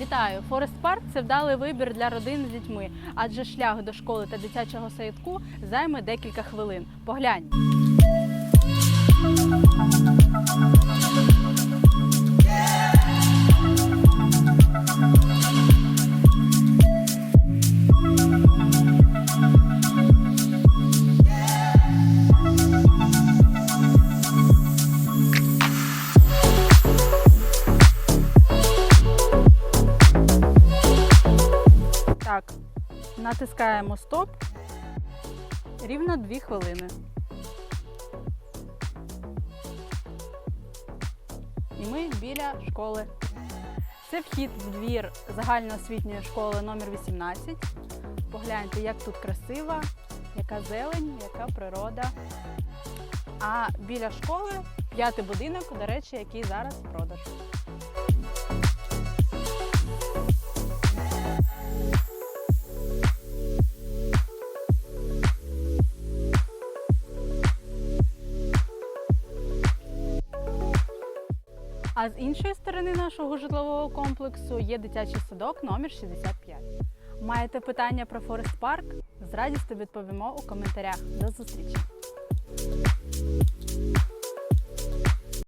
Вітаю! Форест Парк це вдалий вибір для родин з дітьми, адже шлях до школи та дитячого садку займе декілька хвилин. Поглянь. Так, натискаємо стоп. Рівно 2 хвилини. І ми біля школи. Це вхід в двір загальноосвітньої школи номер 18. Погляньте, як тут красиво, яка зелень, яка природа. А біля школи п'ятий будинок, до речі, який зараз в продажу. А з іншої сторони нашого житлового комплексу є дитячий садок номер 65. Маєте питання про Форест Парк? З радістю відповімо у коментарях. До зустрічі!